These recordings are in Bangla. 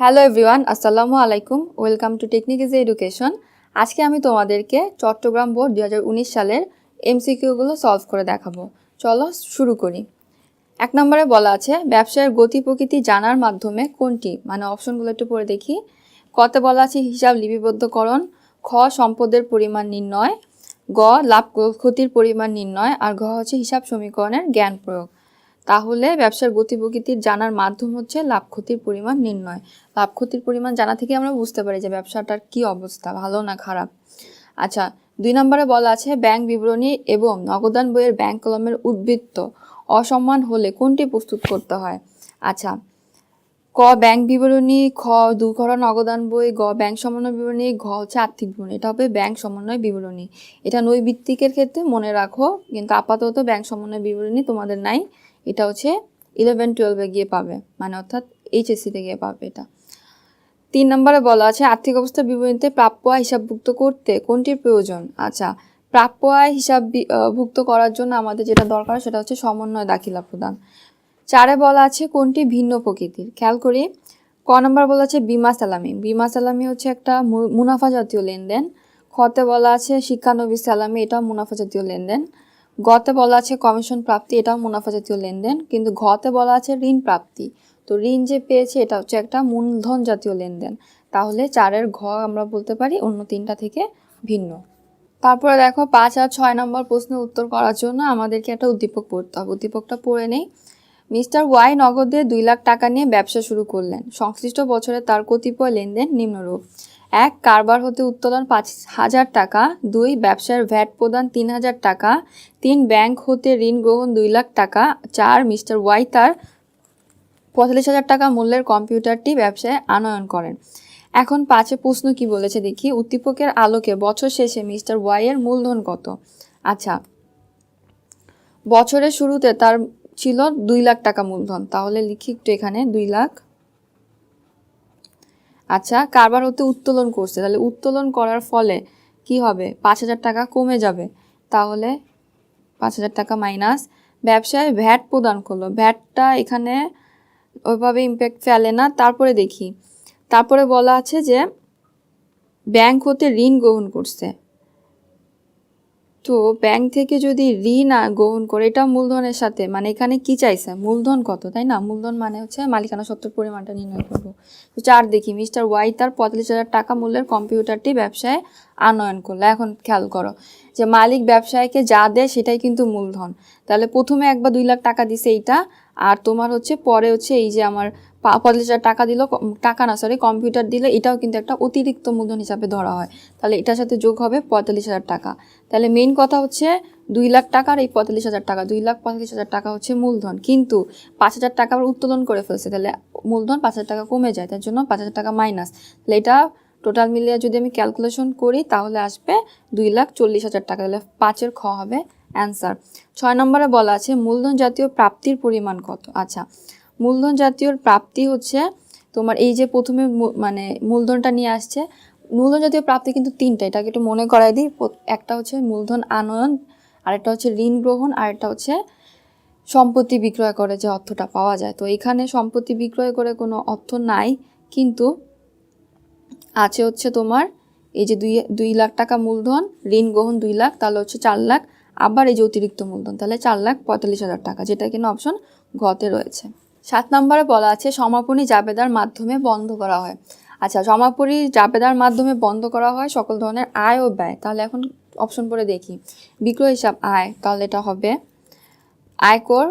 হ্যালো এভরিওয়ান আসসালামু আলাইকুম। Welcome to technique is education আজকে আমি তোমাদেরকে চট্টগ্রাম বোর্ড দু হাজার উনিশ সালের এমসিকিউগুলো সলভ করে দেখাবো। চলো শুরু করি। এক নম্বরে বলা আছে, ব্যবসায়ের গতি প্রকৃতি জানার মাধ্যমে কোনটি? মানে অপশনগুলো একটু পড়ে দেখি। কতে বলা আছে, হিসাব লিপিবদ্ধকরণ, খ, সম্পদের পরিমাণ নির্ণয়, গ, লাভ ক্ষতির পরিমাণ নির্ণয়, আর ঘ হচ্ছে হিসাব সমীকরণের জ্ঞান প্রয়োগ। তাহলে ব্যবসার গতি প্রকৃতির জানার মাধ্যম হচ্ছে লাভ ক্ষতির পরিমাণ নির্ণয়। লাভ ক্ষতির পরিমাণ জানা থেকে আমরা বুঝতে পারি যে ব্যবসাটার কি অবস্থা, ভালো না খারাপ। আচ্ছা দুই নম্বরে বলা আছে ব্যাংক বিবরণী এবং নগদান বইয়ের ব্যাংক কলমের উদ্বৃত্ত। অসম্মান হলে কোনটি প্রস্তুত করতে হয়? আচ্ছা ক ব্যাংক বিবরণী, খ দুঘর নগদান বই, গ ব্যাংক সমন্বয় বিবরণী, ঘ হচ্ছে আর্থিক বিবরণী। এটা হবে ব্যাংক সমন্বয় বিবরণী। এটা নৈবিত্তিকের ক্ষেত্রে মনে রাখো, কিন্তু আপাতত ব্যাংক সমন্বয় বিবরণী তোমাদের নাই। এটা হচ্ছে ইলেভেন টুয়েলভে গিয়ে পাবে। মানে অর্থাৎ এইচএসসিতে গিয়ে পাবে এটা। তিন নম্বরে বলা আছে, আর্থিক অবস্থা বিবরণীতে প্রাপ্য আয় হিসাবভুক্ত করতে কোনটির প্রয়োজন? আচ্ছা প্রাপ্য আয় হিসাব ভুক্ত করার জন্য আমাদের যেটা দরকার, সেটা হচ্ছে সমন্বয় দাখিলা প্রদান। চারে বলা আছে, কোনটি ভিন্ন প্রকৃতির? খেয়াল করি, ক নম্বর বলা আছে, বিমা সালামি বিমা সালামি হচ্ছে একটা মুনাফা জাতীয় লেনদেন। খতে বলা আছে শিক্ষানবী সালামি এটাও মুনাফা জাতীয় লেনদেন। গতে বলা আছে কমিশন প্রাপ্তি, এটাও মুনাফা জাতীয় লেনদেন, কিন্তু ঘতে বলা আছে ঋণ প্রাপ্তি। তো ঋণ যে পেয়েছে, এটা হচ্ছে একটা মূলধন জাতীয় লেনদেন। তাহলে চারের ঘ আমরা বলতে পারি অন্য তিনটা থেকে ভিন্ন। তারপরে দেখো পাঁচ আর ছয় নম্বর প্রশ্নের উত্তর করার জন্য আমাদেরকে একটা উদ্দীপক পড়তে হবে। উদ্দীপকটা পড়ে নেই। মিস্টার ওয়াই নগদে দুই লাখ টাকা নিয়ে ব্যবসা শুরু করলেন। সংশ্লিষ্ট বছরে তার কতিপয় লেনদেন নিম্নরূপ। এক কারবার হতে উত্তোলন পাঁচ হাজার টাকা, দুই ব্যবসার ভ্যাট প্রদান তিন হাজার টাকা, তিন ব্যাংক হতে ঋণ গ্রহণ দুই লাখ টাকা, চার মিস্টার ওয়াই তার পঁয়তাল্লিশ হাজার টাকা মূল্যের কম্পিউটারটি ব্যবসায় আনয়ন করেন। এখন পাঁচে প্রশ্ন কি বলেছে দেখি? উদ্দীপকের আলোকে বছর শেষে মিস্টার ওয়াই এর মূলধন কত? আচ্ছা বছরের শুরুতে তার ছিল দুই লাখ টাকা মূলধন। তাহলে লিখি একটু এখানে, দুই লাখ আচ্ছা কারবার হতে উত্তোলন করছে। তাহলে উত্তোলন করার ফলে কি হবে? পাঁচ হাজার টাকা কমে যাবে। তাহলে পাঁচ হাজার টাকা মাইনাস ব্যবসায় ভ্যাট প্রদান করল। ভ্যাটটা এখানে ওইভাবে ইম্প্যাক্ট ফেলে না। তারপরে দেখি। তারপরে বলা আছে যে ব্যাংক হতে ঋণ গ্রহণ করছে। তো ব্যাংক থেকে যদি ঋণ গ্রহণ করে, এটা মূলধনের সাথে মানে এখানে কি চাইছে? মূলধন কত, তাই না? মূলধন মানে হচ্ছে মালিকানা সত্তর পরিমাণটা নির্ণয় করব। তো চার দেখি, মিস্টার ওয়াই তার পঁয়তাল্লিশ হাজার টাকা মূল্যের কম্পিউটারটি ব্যবসায় আনয়ন করল এখন খেয়াল করো যে মালিক ব্যবসায়ীকে যা দেয় সেটাই কিন্তু মূলধন। তাহলে প্রথমে একবার দুই লাখ টাকা দিছে এইটা, আর তোমার হচ্ছে পরে হচ্ছে এই যে আমার পা- পঁয়তাল্লিশ হাজার টাকা দিল টাকা না সরি কম্পিউটার দিলে, এটাও কিন্তু একটা অতিরিক্ত মূলধন হিসাবে ধরা হয়। তাহলে এটার সাথে যোগ হবে পঁয়তাল্লিশ হাজার টাকা। তাহলে মেইন কথা হচ্ছে দুই লাখ টাকা আর এই পঁয়তাল্লিশ হাজার টাকা। দুই লাখ পঁয়তাল্লিশ হাজার টাকা হচ্ছে মূলধন। কিন্তু পাঁচ হাজার টাকা আবার উত্তোলন করে ফেলছে, তাহলে মূলধন পাঁচ হাজার টাকা কমে যায়, তার জন্য পাঁচ হাজার টাকা মাইনাস তাহলে এটা টোটাল মিলিয়ে যদি আমি ক্যালকুলেশন করি, তাহলে আসবে দুই লাখ চল্লিশ হাজার টাকা। তাহলে পাঁচের খ হবে অ্যান্সার ছয় নম্বরে বলা আছে, মূলধন জাতীয় প্রাপ্তির পরিমাণ কত? আচ্ছা মূলধন জাতীয় প্রাপ্তি হচ্ছে তোমার এই যে প্রথমে মানে মূলধনটা নিয়ে আসছে, মূলধন জাতীয় প্রাপ্তি কিন্তু তিনটা। এটাকে একটু মনে করাই দিই। একটা হচ্ছে মূলধন আনয়ন, আরেকটা হচ্ছে ঋণ গ্রহণ, আরেকটা হচ্ছে সম্পত্তি বিক্রয় করে যে অর্থটা পাওয়া যায়। তো এখানে সম্পত্তি বিক্রয় করে কোনো অর্থ নাই, কিন্তু আছে হচ্ছে তোমার এই যে দুই দুই লাখ টাকা মূলধন, ঋণ গ্রহণ দুই লাখ, তাহলে হচ্ছে চার লাখ, আবার এই যে অতিরিক্ত মূলধন, তাহলে চার লাখ পঁয়তাল্লিশ হাজার টাকা, যেটা কিনা অপশন ঘতে রয়েছে। সাত নম্বরে বলা আছে, সমাপনী জাবেদার মাধ্যমে বন্ধ করা হয়। আচ্ছা সমাপনী জাবেদার মাধ্যমে বন্ধ করা হয় সকল ধরনের আয় ও ব্যয়, তাহলে এখন অপশন পরে দেখি। বিক্রয় হিসাব আয়, তাহলে এটা হবে আয়কর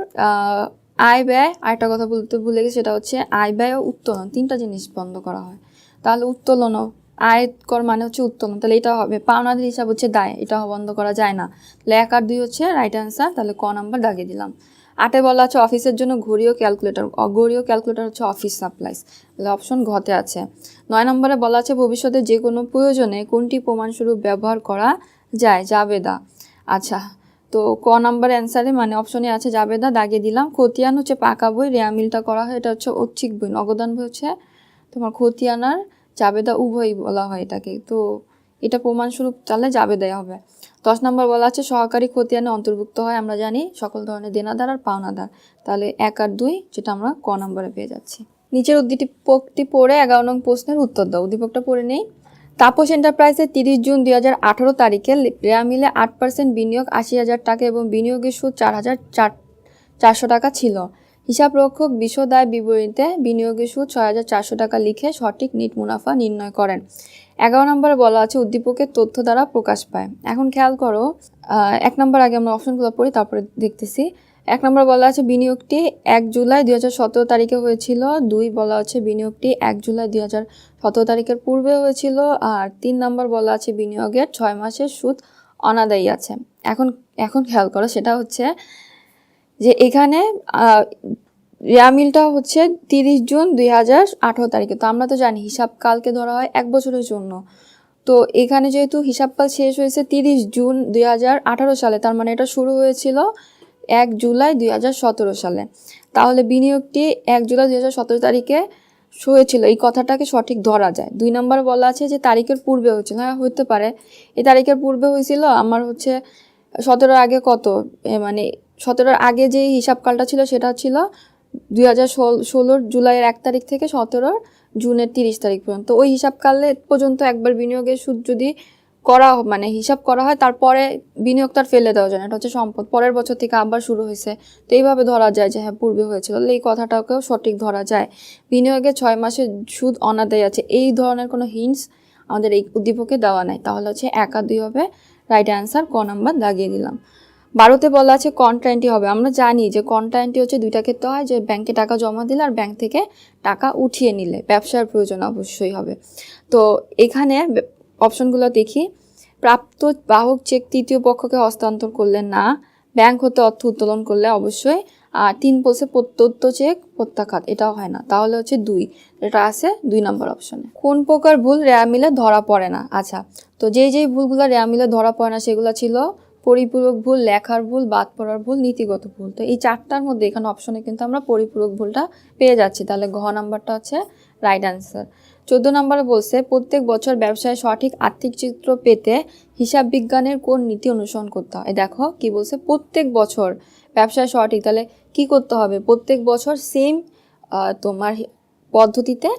আয় ব্যয়, আরেকটা কথা বলতে ভুলে গেছি, সেটা হচ্ছে আয় ব্যয় ও উত্তোলন, তিনটা জিনিস বন্ধ করা হয়। তাহলে উত্তোলনও আয়কর মানে হচ্ছে উত্তোলন। তাহলে এটা হবে, পাওনাদের হিসাব হচ্ছে দায়। এটা বন্ধ করা যায় না। তাহলে এক আর দুই হচ্ছে রাইট অ্যান্সার তাহলে ক নাম্বার দাগিয়ে দিলাম। আটে বলা আছে অফিসের জন্য ঘড়ি ও ক্যালকুলেটর ঘড়ি ও ক্যালকুলেটর হচ্ছে অফিস সাপ্লাইস তাহলে অপশন ঘতে আছে। নয় নম্বরে বলা আছে ভবিষ্যতে যে কোনো প্রয়োজনে কোনটি প্রমাণস্বরূপ ব্যবহার করা যায়? জাবেদা। আচ্ছা তো ক নাম্বার অ্যান্সারে মানে অপশনে আছে জাবেদা, দাগিয়ে দিলাম। খতিয়ান হচ্ছে পাকা বই, রেয়া মিলটা করা হয়, এটা হচ্ছে ঐচ্ছিক বই। নগদান বই হচ্ছে তোমার খতিয়ান আর জাবেদা উভয়ই বলা হয় এটাকে। তো এটা প্রমাণস্বরূপ তাহলে জাবেদাই হবে। দশ নম্বর বলা আছে, সহকারী খতিয়ানে অন্তর্ভুক্ত হয়, আমরা জানি সকল ধরনের দেনাদার আর পাওনাদার। তাহলে এক আর দুই, যেটা আমরা ক নম্বরে পেয়ে যাচ্ছি। নিচের উদ্দীপকটি পড়ে এগারো নং প্রশ্নের উত্তর দাও। উদ্দীপকটা পড়ে নেই। তাপস এন্টারপ্রাইজে তিরিশ জুন দুই হাজার আঠারো তারিখে রেয়া মিলে আট পার্সেন্ট বিনিয়োগ আশি হাজার টাকা এবং বিনিয়োগের সুদ চার হাজার চার চারশো টাকা ছিল। হিসাবরক্ষক বিশদায় বিবরণীতে বিনিয়োগের সুদ ছয় হাজার চারশো টাকা লিখে সঠিক নিট মুনাফা নির্ণয় করেন। এগারো নম্বরে বলা আছে, উদ্দীপকের তথ্য দ্বারা প্রকাশ পায়। এখন খেয়াল করো এক নম্বর আগে আমরা অপশনগুলো পড়ি, তারপরে দেখতেছি। এক নম্বর বলা আছে, বিনিয়োগটি এক জুলাই দুই হাজার সতেরো তারিখে হয়েছিল। দুই বলা আছে, বিনিয়োগটি এক জুলাই দুই হাজার সতেরো তারিখের পূর্বে হয়েছিল। আর তিন নম্বর বলা আছে, বিনিয়োগের ছয় মাসের সুদ অনাদায়ী আছে। এখন এখন খেয়াল করো, সেটা হচ্ছে যে এখানে রেয়ামিলটা হচ্ছে তিরিশ জুন দুই হাজার আঠারো তারিখে। তো আমরা তো জানি হিসাব কালকে ধরা হয় এক বছরের জন্য। তো এখানে যেহেতু হিসাবকাল শেষ হয়েছে তিরিশ জুন দুই হাজার আঠারো সালে, তার মানে এটা শুরু হয়েছিল এক জুলাই দুই হাজার সতেরো সালে। তাহলে বিনিয়োগটি এক জুলাই দুই হাজার সতেরো তারিখে হয়েছিল। এই কথাটাকে সঠিক ধরা যায়। দুই নম্বর বলা আছে যে তারিখের পূর্বে হয়েছিল। হ্যাঁ হতে পারে। এই তারিখের পূর্বে হয়েছিল আমার হচ্ছে সতেরো আগে কত? মানে সতেরোর আগে যে হিসাবকালটা ছিল সেটা ছিল দুই হাজার ষোলোর জুলাইয়ের এক তারিখ থেকে সতেরোর জুনের তিরিশ তারিখ পর্যন্ত। ওই হিসাবকালে পর্যন্ত একবার বিনিয়োগের সুদ যদি করা মানে হিসাব করা হয়, তারপরে বিনিয়োগ তার ফেলে দেওয়া যায় না, এটা হচ্ছে সম্পদ। পরের বছর থেকে আবার শুরু হয়েছে। তো এইভাবে ধরা যায় যে হ্যাঁ পূর্বে হয়েছিল। এই কথাটাকেও সঠিক ধরা যায়। বিনিয়োগে ছয় মাসের সুদ অনাদায় আছে। এই ধরনের কোনো হিন্টস আমাদের এই উদ্দীপকে দেওয়া নাই। তাহলে হচ্ছে একা দুই হবে। রাইট অ্যান্সার ক নাম্বার দাগিয়ে দিলাম। বারোতে বলা আছে কন্ট্রাইনটি হবে। আমরা জানি যে কন্ট্রাইনটি হচ্ছে দুইটা ক্ষেত্রে হয়, যে ব্যাংকে টাকা জমা দিলে আর ব্যাংক থেকে টাকা উঠিয়ে নিলে। ব্যবসার প্রয়োজন অবশ্যই হবে। তো এখানে অপশনগুলো দেখি। প্রাপ্ত বাহক চেক তৃতীয় পক্ষকে হস্তান্তর করলে না। ব্যাংক হতে অর্থ উত্তোলন করলে অবশ্যই। আর তিন বলছে প্রত্যত্ত চেক প্রত্যাঘাত এটাও হয় না। তাহলে হচ্ছে দুই। এটা আছে দুই নম্বর অপশনে কোন প্রকার ভুল রেয়া মিলে ধরা পড়ে না? আচ্ছা তো যেই যেই ভুলগুলো রেয়া মিলে ধরা পড়ে না, সেগুলো ছিল পরিপূরক ভুল, লেখার ভুল, বাদ পড়ার ভুল, নীতিগত ভুল। তো এই চারটার মধ্যে এখানে অপশনে কিন্তু আমরা পরিপূরক ভুলটা পেয়ে যাচ্ছি। তাহলে ঘ নাম্বারটা হচ্ছে রাইট অ্যান্সার চোদ্দ নম্বরে বলছে, প্রত্যেক বছর ব্যবসায় সঠিক আর্থিক চিত্র পেতে হিসাব বিজ্ঞানের কোন নীতি অনুসরণ করতে হয়? দেখো কি বলছে, প্রত্যেক বছর ব্যবসায় সঠিক, তাহলে কি করতে হবে? প্রত্যেক বছর সেম তোমার পদ্ধতিতে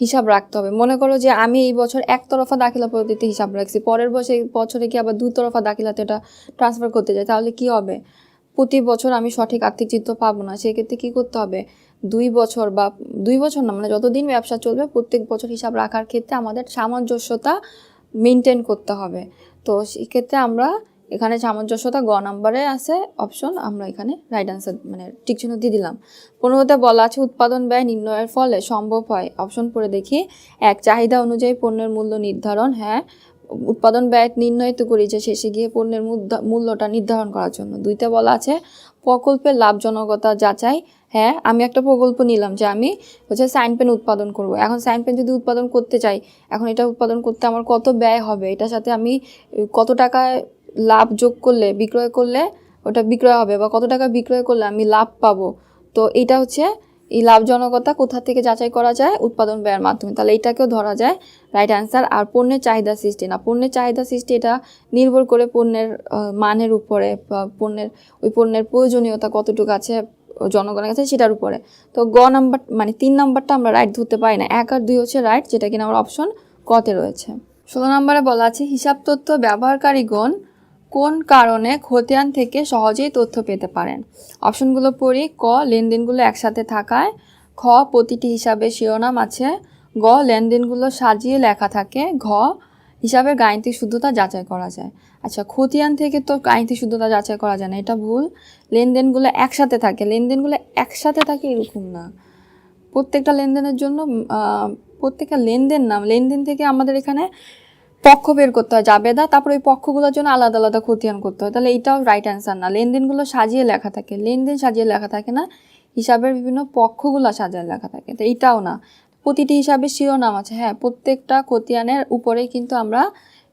হিসাব রাখতে হবে। মনে করো যে আমি এই বছর একতরফা দাখিলা পদ্ধতিতে হিসাব রাখছি, পরের বছর বছরে কি আবার দুতরফা দাখিলাতে এটা ট্রান্সফার করতে যাই, তাহলে কি হবে? প্রতি বছর আমি সঠিক আর্থিক চিত্র পাবো না, সেক্ষেত্রে কি করতে হবে? দুই বছর বা, দুই বছর না মানে যতদিন ব্যবসা চলবে প্রত্যেক বছর হিসাব রাখার ক্ষেত্রে আমাদের সামঞ্জস্যতা মেনটেন করতে হবে। তো সেক্ষেত্রে আমরা এখানে সামঞ্জস্যতা গ নাম্বারে আছে অপশন আমরা এখানে রাইট আনসার মানে ঠিক চিহ্ন দিয়ে দিলাম। পনেরোতে বলা আছে উৎপাদন ব্যয় নির্ণয়ের ফলে সম্ভব হয়। অপশন পড়ে দেখি। এক, চাহিদা অনুযায়ী পণ্যের মূল্য নির্ধারণ। হ্যাঁ উৎপাদন ব্যয় নির্ণয় তো করি যে শেষে গিয়ে পণ্যের মূল্যটা নির্ধারণ করার জন্য। দুইতে বলা আছে প্রকল্পের লাভজনকতা যাচাই। হ্যাঁ আমি একটা প্রকল্প নিলাম যে আমি হচ্ছে সাইন পেন উৎপাদন করব। এখন সাইন পেন যদি উৎপাদন করতে চাই, এখন এটা উৎপাদন করতে আমার কত ব্যয় হবে? এটার সাথে আমি কত টাকায় লাভ যোগ করলে, বিক্রয় করলে ওটা বিক্রয় হবে বা কত টাকা বিক্রয় করলে আমি লাভ পাবো। তো এটা হচ্ছে এই লাভজনকতা কোথা থেকে যাচাই করা যায় উৎপাদন ব্যয়ের মাধ্যমে। তাহলে এটাকেও ধরা যায় রাইট অ্যান্সার আর পণ্যের চাহিদা সৃষ্টি। না, পণ্যের চাহিদা সৃষ্টি এটা নির্ভর করে পণ্যের মানের উপরে বা পণ্যের, ওই পণ্যের প্রয়োজনীয়তা কতটুকু আছে জনগণের কাছে সেটার উপরে। তো গ নাম্বার মানে তিন নাম্বারটা আমরা রাইট ধরতে পারি না। এক আর দুই হচ্ছে রাইট যেটা কিনা আমার অপশন কতে রয়েছে। ষোলো নম্বরে বলা আছে হিসাব তথ্য ব্যবহারকারীগণ কোন কারণে খতিয়ান থেকে সহজেই তথ্য পেতে পারেন? অপশনগুলো পড়ি, ক, লেনদেনগুলো একসাথে থাকায়, খ, প্রতিটি হিসাবে শিরোনাম আছে, গ, লেনদেনগুলো সাজিয়ে লেখা থাকে, ঘ, হিসাবে গাণিতিক শুদ্ধতা যাচাই করা যায়। আচ্ছা খতিয়ান থেকে তো গাণিতিক শুদ্ধতা যাচাই করা যায় না, এটা ভুল। লেনদেনগুলো একসাথে থাকে, লেনদেনগুলো একসাথে থাকে এরকম না। প্রত্যেকটা লেনদেনের জন্য প্রত্যেকটা লেনদেন নাম, লেনদেন থেকে আমাদের এখানে পক্ষ বের করতে হয়, জাবেদা, তারপর ওই পক্ষগুলোর জন্য আলাদা আলাদা খতিয়ান করতে হয়। তাহলে এটাও রাইট অ্যান্সার না। লেনদেনগুলো সাজিয়ে লেখা থাকে। লেনদেন সাজিয়ে লেখা থাকে না, হিসাবের বিভিন্ন পক্ষগুলো সাজিয়ে লেখা থাকে। তো এইটাও না। প্রতিটি হিসাবে শিরোনাম আছে। হ্যাঁ প্রত্যেকটা খতিয়ানের উপরেই কিন্তু আমরা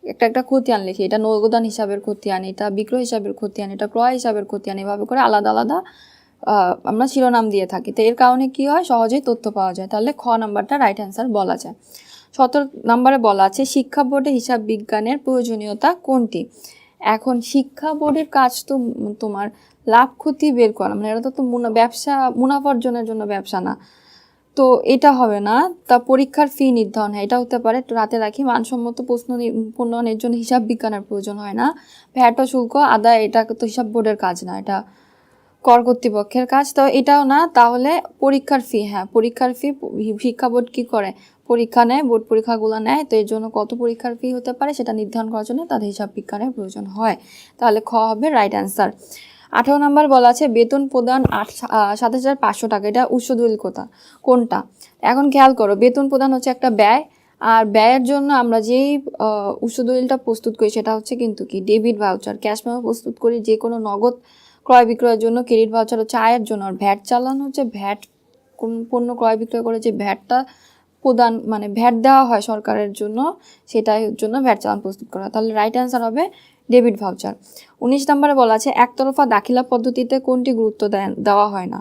একটা একটা খতিয়ান লিখি। এটা নগদান হিসাবের খতিয়ান, এটা বিক্রয় হিসাবের খতিয়ান, এটা ক্রয় হিসাবের খতিয়ান, এভাবে করে আলাদা আলাদা আমরা শিরোনাম দিয়ে থাকি। তো এর কারণে কি হয়? সহজেই তথ্য পাওয়া যায়। তাহলে খ নাম্বারটা রাইট অ্যান্সার বলা যায়। সতেরো নম্বরে বলা আছে, শিক্ষা বোর্ডে হিসাব বিজ্ঞানের প্রয়োজনীয়তা কোনটি? এখন শিক্ষা বোর্ডের কাজ তো তোমার লাভ ক্ষতি বের করা মানে এটা তো মুনা- ব্যবসা, মুনাফা অর্জনের জন্য ব্যবসা না। তো এটা হবে না, তা পরীক্ষার ফি নির্ধারণ হয়, এটা হতে পারে রাতে রাখি, মানসম্মত প্রশ্ন প্রণয়নের জন্য হিসাব বিজ্ঞানের প্রয়োজন হয় না। ভ্যাট শুল্ক আদায়, এটা তো হিসাব বোর্ডের কাজ না, এটা কর কর্তৃপক্ষের কাজ, তো এটাও না, তাহলে পরীক্ষার ফি হ্যাঁ পরীক্ষার ফি শিক্ষা বোর্ড কী করে? পরীক্ষা নেয়, বোর্ড পরীক্ষাগুলো নেয়, তো এর জন্য কত পরীক্ষার ফি হতে পারে সেটা নির্ধারণ করার জন্য তাদের হিসাব বিজ্ঞানের প্রয়োজন হয়। তাহলে খ হবে রাইট অ্যান্সার আঠারো নম্বর বলা আছে, বেতন প্রদান আট সাত হাজার পাঁচশো টাকা, এটা দলিল কোথা কোনটা? এখন খেয়াল করো, বেতন প্রদান হচ্ছে একটা ব্যয়, আর ব্যয়ের জন্য আমরা যেই উৎস দলিলটা প্রস্তুত করি সেটা হচ্ছে কিন্তু কি, ডেবিট ভাউচার, ক্যাশ মেমো প্রস্তুত করি যে কোনো নগদ ক্রয় বিক্রয়ের জন্য, ক্রেডিট ভাউচার হচ্ছে আয়ের জন্য। আর ভ্যাট চালান হচ্ছে ভ্যাট, কোন পণ্য ক্রয় বিক্রয় করে যে ভ্যাটটা প্রদান মানে ভ্যাট দেওয়া হয় সরকারের জন্য, সেটার জন্য ভ্যাট চালান প্রস্তুত করা। তাহলে রাইট অ্যান্সার হবে ডেবিট ভাউচার। উনিশ নম্বরে বলা আছে, একতরফা দাখিলা পদ্ধতিতে কোনটি গুরুত্ব দেওয়া হয় না।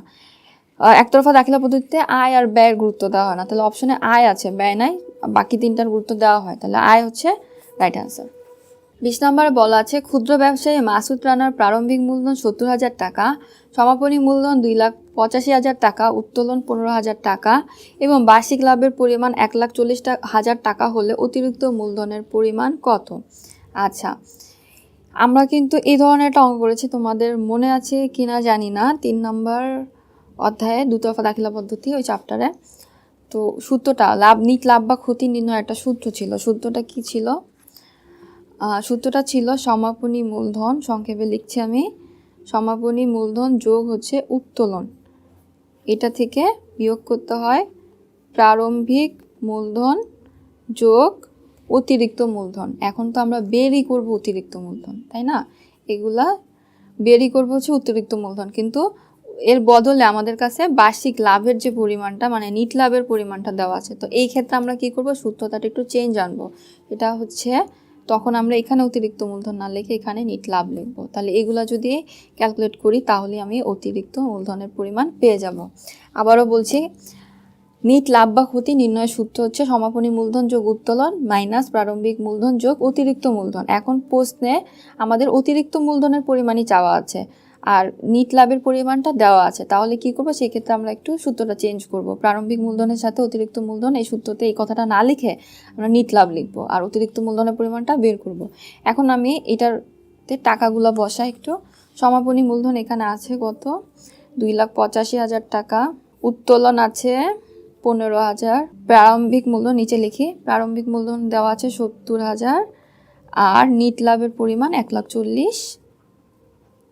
একতরফা দাখিলা পদ্ধতিতে আয় আর ব্যয়ের গুরুত্ব দেওয়া হয় না। তাহলে অপশনে আয় আছে, ব্যয় নাই, বাকি তিনটার গুরুত্ব দেওয়া হয়। তাহলে আয় হচ্ছে রাইট অ্যান্সার বিশ নম্বরে বলা আছে, ক্ষুদ্র ব্যবসায়ী মাসুদ রানার প্রারম্ভিক মূলধন সত্তর হাজার টাকা, সমাপনী মূলধন দুই লাখ পঁচাশি হাজার টাকা, উত্তোলন পনেরো হাজার টাকা এবং বার্ষিক লাভের পরিমাণ এক লাখ চল্লিশ হাজার টাকা হলে অতিরিক্ত মূলধনের পরিমাণ কত? আচ্ছা আমরা কিন্তু এই ধরনের একটা অঙ্ক করেছি, তোমাদের মনে আছে কিনা জানি না। তিন নম্বর অধ্যায়ে দুতরফা দাখিলা পদ্ধতি ওই চ্যাপ্টারে তো সূত্রটা, লাভ, নিট, লাভ বা ক্ষতি নির্ণয় একটা সূত্র ছিল। সূত্রটা কি ছিল? সূত্রটা ছিল সমাপনী মূলধন, সংক্ষেপে লিখছি আমি। সমাপনী মূলধন যোগ হচ্ছে উত্তোলন। এটা থেকে বিয়োগ করতে হয় প্রারম্ভিক মূলধন যোগ অতিরিক্ত মূলধন। এখন তো আমরা বেরই করব অতিরিক্ত মূলধন, তাই না? এগুলা বেরি করব হচ্ছে অতিরিক্ত মূলধন। কিন্তু এর বদলে আমাদের কাছে বার্ষিক লাভের যে পরিমাণটা মানে নিট লাভের পরিমাণটা দেওয়া আছে। তো এই ক্ষেত্রে আমরা কি করব? সূত্রটাতে একটু চেঞ্জ আনব। এটা হচ্ছে তখন আমরা এখানে অতিরিক্ত মূলধন না লিখে এখানে নিট লাভ লিখব। তাহলে এগুলো যদি ক্যালকুলেট করি, তাহলে আমি অতিরিক্ত মূলধনের পরিমাণ পেয়ে যাব। আবারও বলছি নিট লাভ বা ক্ষতি নির্ণয়ের সূত্র হচ্ছে সমাপনী মূলধন যোগ উত্তোলন মাইনাস প্রারম্ভিক মূলধন যোগ অতিরিক্ত মূলধন। এখন প্রশ্নে আমাদের অতিরিক্ত মূলধনের পরিমাণই চাওয়া আছে। আর নিট লাভের পরিমাণটা দেওয়া আছে, তাহলে কি করব? সেক্ষেত্রে আমরা একটু সূত্রটা চেঞ্জ করব। প্রারম্ভিক মূলধনের সাথে অতিরিক্ত মূলধন, এই সূত্রতে এই কথাটা না লিখে আমরা নিট লাভ লিখব আর অতিরিক্ত মূলধনের পরিমাণটা বের করব। এখন আমি এটারতে টাকাগুলো বসা একটু। সমাপনী মূলধন এখানে আছে কত? দুই লাখ পঁচাশি হাজার টাকা। উত্তোলন আছে পনেরো হাজার। প্রারম্ভিক মূলধন নিচে লিখি। প্রারম্ভিক মূলধন দেওয়া আছে সত্তর হাজার। আর নিট লাভের পরিমাণ এক লাখ চল্লিশ।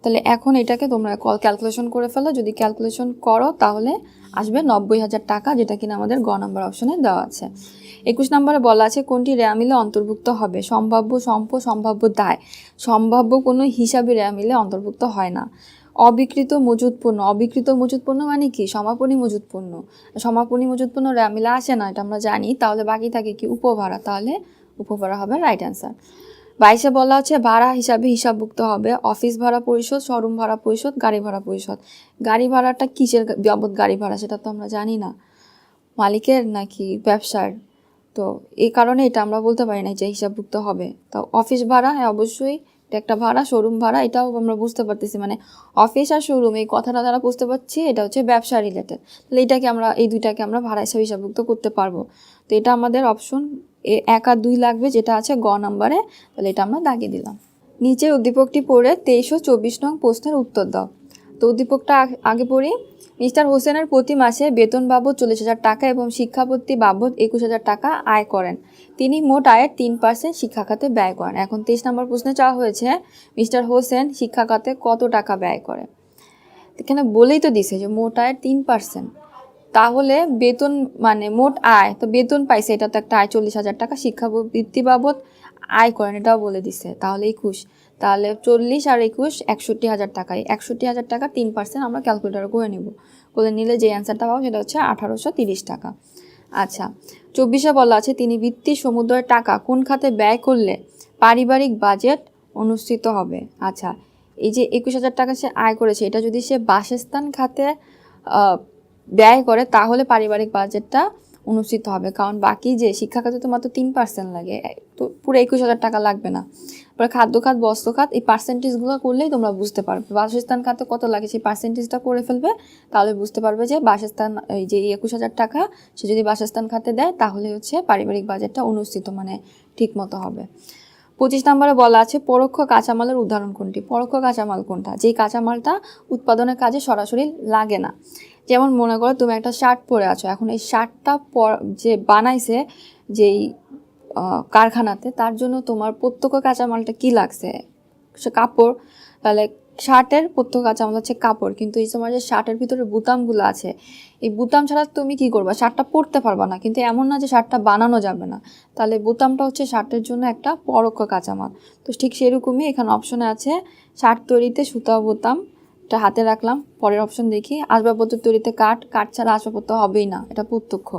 তাহলে এখন এটাকে তোমরা কল ক্যালকুলেশন করে ফেলো। যদি ক্যালকুলেশন করো, তাহলে আসবে নব্বই হাজার টাকা, যেটা কিনা আমাদের গ নাম্বার অপশনে দেওয়া আছে। একুশ নম্বরে বলা আছে, কোনটি রেয়ামিলে অন্তর্ভুক্ত হবে? সম্ভাব্য সম্প, সম্ভাব্য দায়। সম্ভাব্য কোনো হিসাবে রেয়ামিলে অন্তর্ভুক্ত হয় না। অবিকৃত মজুত পণ্য। অবিকৃত মজুত পণ্য মানে কি? সমাপনী মজুত পণ্য। সমাপনী মজুত পণ্য রেয়ামিলে আসে না, এটা আমরা জানি। তাহলে বাকি থাকে কি? উপভাড়া তাহলে উপভাড়া হবে রাইট অ্যান্সার বাইশে বলা হচ্ছে ভাড়া হিসাবে হিসাবভুক্ত হবে। অফিস ভাড়া পরিশোধ, শোরুম ভাড়া পরিশোধ, গাড়ি ভাড়া পরিশোধ। গাড়ি ভাড়াটা কিসের বাবদ গাড়ি ভাড়া সেটা তো আমরা জানি না। মালিকের নাকি ব্যবসার? তো এই কারণে এটা আমরা বলতে পারি না যে হিসাবভুক্ত হবে। তো অফিস ভাড়া হ্যাঁ অবশ্যই এটা একটা ভাড়া, শোরুম ভাড়া, এটাও আমরা বুঝতে পারতেছি। মানে অফিস আর শোরুম, এই কথাটা দ্বারা বুঝতে পারছি, এটা হচ্ছে ব্যবসা রিলেটেড তাহলে এটাকে আমরা, এই দুইটাকে আমরা ভাড়া হিসাবে হিসাবভুক্ত করতে পারব। তো এটা আমাদের অপশন এক আর দুই লাগবে যেটা আছে গ নাম্বারে, তাহলে এটা আমরা দাগিয়ে দিলাম। নিচের উদ্দীপকটি পড়ে তেইশ ও চব্বিশ নং প্রশ্নের উত্তর দাও। তো উদ্দীপকটা আগ- পড়ি, মিস্টার হোসেনের প্রতি মাসে বেতন বাবদ চল্লিশ হাজার টাকা এবং শিক্ষাপত্তি বাবদ একুশ হাজার টাকা আয় করেন। তিনি মোট আয়ের তিন পার্সেন্ট শিক্ষা খাতে ব্যয় করেন। এখন তেইশ নম্বর প্রশ্নে চাওয়া হয়েছে, মিস্টার হোসেন শিক্ষা খাতে কত টাকা ব্যয় করে? এখানে বলেই তো দিছে যে মোট আয়ের তিন পার্সেন্ট তাহলে বেতন মানে মোট আয়, তো বেতন পাইছে, এটা তো একটা আয়, চল্লিশ হাজার টাকা শিক্ষাবৃত্তি বাবদ আয় করেন, এটাও বলে দিছে। তাহলে একুশ, তাহলে চল্লিশ আর একুশ একষট্টি হাজার টাকায়, একষট্টি হাজার টাকা তিন পার্সেন্ট আমরা ক্যালকুলেটারে করে নেব। করে নিলে যে অ্যান্সারটা পাবো সেটা হচ্ছে আঠারোশো তিরিশ টাকা। আচ্ছা চব্বিশে বলা আছে, তিনি বৃত্তি সমুদ্রের টাকা, কোন খাতে ব্যয় করলে পারিবারিক বাজেট অনুষ্ঠিত হবে? আচ্ছা এই যে একুশ হাজার টাকা সে আয় করেছে, এটা যদি সে বাসস্থান খাতে ব্যয় করে, তাহলে পারিবারিক বাজেটটা অনুষ্ঠিত হবে। কারণ বাকি যে শিক্ষা খাতে তো মাত্র তিন পার্সেন্ট লাগে তো পুরো একুশ হাজার টাকা লাগবে না। এবার খাদ্য খাত, বস্ত্র খাত, এই পার্সেন্টেজগুলো করলেই তোমরা বুঝতে পারবে। বাসস্থান খাতে কত লাগে সেই পার্সেন্টেজটা করে ফেলবে, তাহলে বুঝতে পারবে যে বাসস্থান, এই যে একুশ হাজার টাকা, সে যদি বাসস্থান খাতে দেয়, তাহলে হচ্ছে পারিবারিক বাজেটটা অনুষ্ঠিত মানে ঠিক মতো হবে। পঁচিশ নম্বরে বলা আছে, পরোক্ষ কাঁচামালের উদাহরণ কোনটি? পরোক্ষ কাঁচামাল কোনটা? যেই কাঁচামালটা উৎপাদনের কাজে সরাসরি লাগে না। যেমন মনে করো তুমি একটা শার্ট পরে আছো, এখন এই শার্টটা যে বানাইছে, যেই কারখানাতে, তার জন্য তোমার প্রত্যক্ষ কাঁচামালটা কি লাগছে? সে কাপড়, তাহলে শার্টের প্রত্যক্ষ কাঁচামাল হচ্ছে কাপড়, কিন্তু এই সময় যে শার্টের ভিতরে বুতামগুলো আছে, এই বুতাম ছাড়া তুমি কি করবা? শার্টটা পরতে পারবা না, কিন্তু এমন না যে শার্টটা বানানো যাবে না, তাহলে বুতামটা হচ্ছে শার্টের জন্য একটা পরোক্ষ কাঁচামাল। তো ঠিক সেরকমই এখানে অপশনে আছে শার্ট তৈরিতে সুতা বোতাম এটা হাতে রাখলাম, পরের অপশন দেখি। আসবাবপত্র তৈরিতে কাঠ কাঠ ছাড়া আসবাবপত্র হবেই না, এটা প্রত্যক্ষ।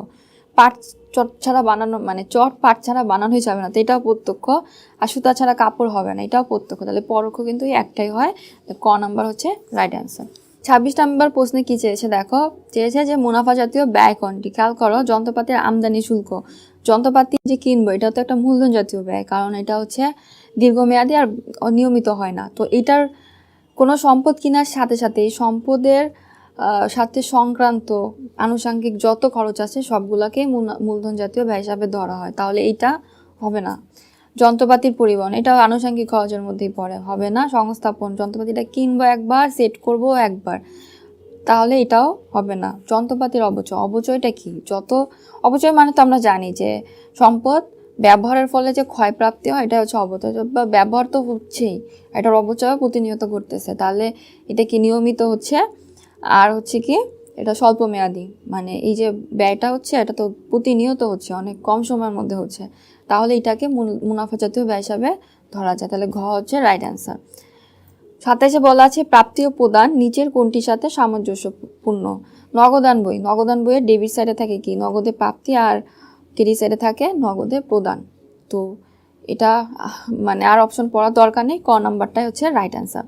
পাট, চট ছাড়া বানানো মানে চট পাট ছাড়া বানানোই যাবে না, তো এটাও প্রত্যক্ষ। আর সুতা ছাড়া কাপড় হবে না, এটাও প্রত্যক্ষ। তাহলে পরোক্ষ কিন্তু একটাই হয়। ক নাম্বার হচ্ছে রাইট অ্যান্সার ছাব্বিশ নম্বর প্রশ্নে কী চেয়েছে দেখো? চেয়েছে যে মুনাফা জাতীয় ব্যয় কোনটি? খেয়াল করো, যন্ত্রপাতির আমদানি শুল্ক। যন্ত্রপাতি যে কিনবো এটা তো একটা মূলধন জাতীয় ব্যয়, কারণ এটা হচ্ছে দীর্ঘমেয়াদী আর নিয়মিত হয় না। তো এটার কোনো সম্পদ কেনার সাথে সাথে সম্পদের সাথে সংক্রান্ত আনুষঙ্গিক যত খরচ আছে সবগুলোকেই মূলধন জাতীয় ব্যয় হিসাবে ধরা হয়। তাহলে এইটা হবে না। যন্ত্রপাতির পরিবহন, এটাও আনুষঙ্গিক খরচের মধ্যেই পড়ে। হবে না, সংস্থাপন যন্ত্রপাতিটা কিনবো একবার, সেট করব একবার। তাহলে এটাও হবে না। যন্ত্রপাতির অবচয়। অবচয়টা কি? যত, অবচয় মানে তো আমরা জানি যে সম্পদ ব্যবহারের ফলে যে ক্ষয়প্রাপ্তি হয়, এটা হচ্ছে অবচয় বা ব্যবহার তো হচ্ছেই, এটার অবচয় প্রতিনিয়ত ঘটতেছে। তাহলে এটা কি নিয়মিত হচ্ছে? আর হচ্ছে কি, এটা স্বল্প মেয়াদি মানে এই যে ব্যয়টা হচ্ছে, এটা তো প্রতিনিয়ত হচ্ছে, অনেক কম সময়ের মধ্যে হচ্ছে। তাহলে এটাকে মুনাফা জাতীয় ব্যয় হিসাবে ধরা যায়। তাহলে ঘ হচ্ছে রাইট অ্যান্সার সাতাইশে বলা আছে, প্রাপ্তি ও প্রদান নিচের কোনটির সাথে সামঞ্জস্যপূর্ণ? নগদান বই। নগদান বইয়ের ডেবিট সাইডে থাকে কি? নগদে প্রাপ্তি আর ক্রেডিট সাইডে থাকে নগদে প্রদান। তো এটা মানে আর অপশন পড়ার দরকার নেই, ক নাম্বারটাই হচ্ছে রাইট অ্যান্সার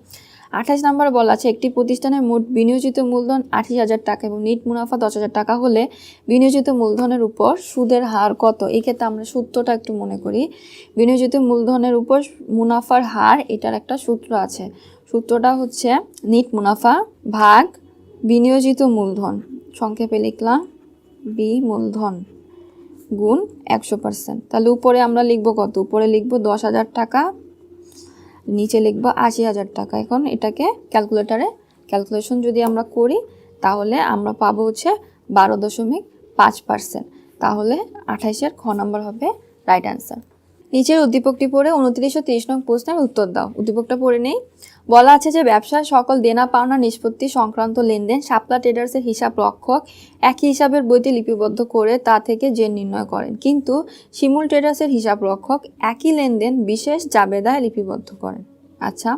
আঠাশ নাম্বার বলা আছে, একটি প্রতিষ্ঠানের মোট বিনিয়োজিত মূলধন আশি হাজার টাকা এবং নিট মুনাফা দশ হাজার টাকা হলে বিনিয়োজিত মূলধনের উপর সুদের হার কত? এই ক্ষেত্রে আমরা সূত্রটা একটু মনে করি। বিনিয়োজিত মূলধনের উপর মুনাফার হার, এটার একটা সূত্র আছে। সূত্রটা হচ্ছে নিট মুনাফা ভাগ বিনিয়োজিত মূলধন। সংক্ষেপে লিখলাম, বি মূলধন। গুণ একশো পার্সেন্ট তাহলে উপরে আমরা লিখব কত? উপরে লিখব দশ হাজার টাকা, নিচে লিখব আশি হাজার টাকা। এখন এটাকে ক্যালকুলেটারে ক্যালকুলেশন যদি আমরা করি, তাহলে আমরা পাবো হচ্ছে বারো দশমিক পাঁচ পার্সেন্ট তাহলে আঠাইশের খ নম্বর হবে রাইট অ্যান্সার নিচের উদ্দীপকটি পড়ে উনত্রিশ ও তিরিশ নং প্রশ্নের উত্তর দাও। উদ্দীপকটা পড়ে নেই। বলা আছে যে ব্যবসায় সকল দেনা পাওনা নিষ্পত্তি সংক্রান্ত লেনদেন শাপলা ট্রেডার্সের হিসাব রক্ষক একই হিসাবের বইতে লিপিবদ্ধ করে তা থেকে যে নির্ণয় করেন। কিন্তু শিমুল ট্রেডার্সের হিসাব রক্ষক একই লেনদেন বিশেষ জাবেদায় লিপিবদ্ধ করেন। আচ্ছা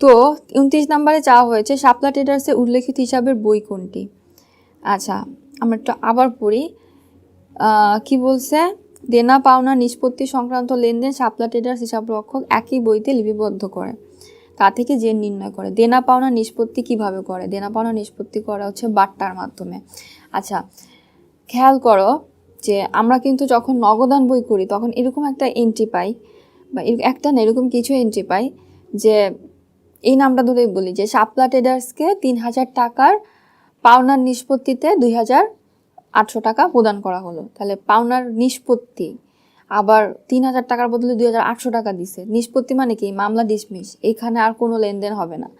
তো উনত্রিশ নম্বরে চাওয়া হয়েছে শাপলা ট্রেডার্সের উল্লেখিত হিসাবের বই কোনটি? আচ্ছা আমরা একটু আবার পড়ি। কি বলছে? দেনা, পাওনা, নিষ্পত্তি সংক্রান্ত লেনদেন শাপলা ট্রেডার্স, হিসাব রক্ষক একই বইতে লিপিবদ্ধ করে। তা থেকে জেন নির্ণয় করে। দেনা, পাওনা, নিষ্পত্তি কীভাবে করে? দেনা, পাওনা, নিষ্পত্তি করা হচ্ছে বাট্টার মাধ্যমে। আচ্ছা খেয়াল করো যে আমরা কিন্তু যখন নগদান বই করি, তখন এরকম একটা এন্ট্রি পাই, বা একটা না, এরকম কিছু এন্ট্রি পাই যে, এই নামটা ধরেই বলি যে শাপলা ট্রেডার্সকে তিন হাজার টাকার পাওনার নিষ্পত্তিতে দুই হাজার আটশো টাকা প্রদান করা হলো। তাহলে পাওনার নিষ্পত্তি। আবার তিন হাজার টাকার বদলে দুই হাজার আটশো টাকা দিছে। নিষ্পত্তি মানে কি? মামলা ডিসমিস এখানে আর কোনো লেনদেন হবে না।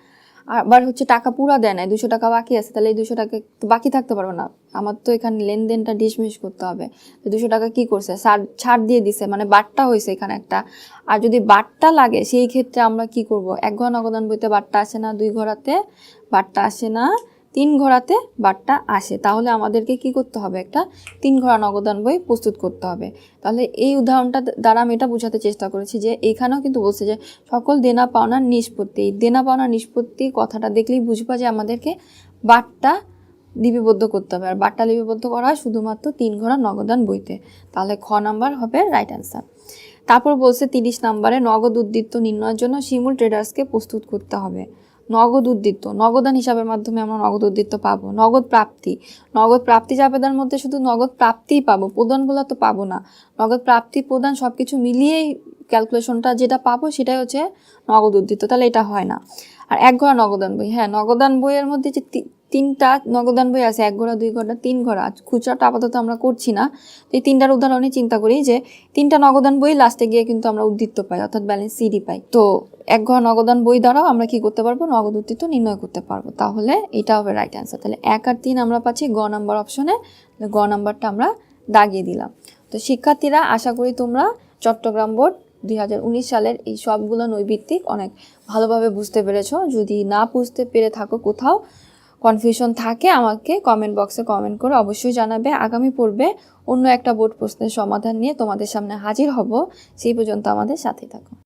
আবার হচ্ছে টাকা পুরা দেয় না দুশো টাকা বাকি আছে, তাহলে এই দুশো টাকা বাকি থাকতে পারবে না। আমার তো এখানে লেনদেনটা ডিসমিস করতে হবে। দুশো টাকা কি করছে? ছাড় ছাড় দিয়ে দিছে মানে বাট্টা হয়েছে এখানে একটা। আর যদি বাট্টা লাগে, সেই ক্ষেত্রে আমরা কি করব? এক ঘর নগদান বইতে বাট্টা আসে না, দুই ঘোরাতে বাট্টা আসে না। তিন ঘোড়াতে বারটা আসে। তাহলে আমাদেরকে কি করতে হবে? একটা তিন ঘোড়া নগদান বই প্রস্তুত করতে হবে। তাহলে এই উদাহরণটা দ্বারা আমি এটা বোঝাতে চেষ্টা করেছি যে এখানেও কিন্তু বলছে যে সকল দেনা পাওনার নিষ্পত্তি। দেনা পাওনার নিষ্পত্তি কথাটা দেখলেই বুঝবা যে আমাদেরকে বারটা লিপিবদ্ধ করতে হবে। আর বাট্টা লিপিবদ্ধ করা শুধুমাত্র তিন ঘোড়া নগদান বইতে। তাহলে খ নাম্বার হবে রাইট অ্যান্সার তারপর বলছে তিরিশ নাম্বারে নগদ উদ্দীপ্ত নির্ণয়ের জন্য শিমুল ট্রেডার্সকে প্রস্তুত করতে হবে। নগদ উদ্দীপ্ত নগদান হিসাবের মাধ্যমে আমরা নগদ উদ্দীপ্ত পাবো। নগদ প্রাপ্তি। নগদ প্রাপ্তি চাপেদার মধ্যে শুধু নগদ প্রাপ্তিই পাবো, প্রদানগুলো তো পাবো না। নগদ প্রাপ্তি, প্রদান সব কিছু মিলিয়েই ক্যালকুলেশনটা যেটা পাবো সেটাই হচ্ছে নগদ উদ্দীপ্ত তাহলে এটা হয় না। আর এক ঘোড়া নগদান বই। হ্যাঁ নগদান বইয়ের মধ্যে যে তিনটা নগদান বই আছে, এক ঘোড়া, দুই ঘোড়া, তিন ঘোড়া। খুচরাটা আপাতত আমরা করছি না। তো এই তিনটার উদাহরণে চিন্তা করি যে, তিনটা নগদান বই লাস্টে গিয়ে কিন্তু আমরা উদ্দীপ্ত পাই, অর্থাৎ ব্যালেন্স সিডি পাই। তো এক ঘর নগদান বই দ্বারাও আমরা কি করতে পারব? নগদ উদ্দীপ্ত নির্ণয় করতে পারব। তাহলে এটা হবে রাইট অ্যান্সার তাহলে এক আর তিন আমরা পাচ্ছি গ নাম্বার অপশনে গ নাম্বারটা আমরা দাগিয়ে দিলাম। তো শিক্ষার্থীরা, আশা করি তোমরা চট্টগ্রাম বোর্ড দুই হাজার উনিশ সালের এই সবগুলো নৈবিত্তিক অনেক ভালোভাবে বুঝতে পেরেছ। যদি না বুঝতে পেরে থাকো কোথাও কনফিউশন থাকে, আমাকে কমেন্ট বক্সে কমেন্ট করে অবশ্যই জানাবে। আগামী পর্বে অন্য একটা বোর্ড প্রশ্নের সমাধান নিয়ে তোমাদের সামনে হাজির হব। সেই পর্যন্ত আমাদের সাথে থাকো।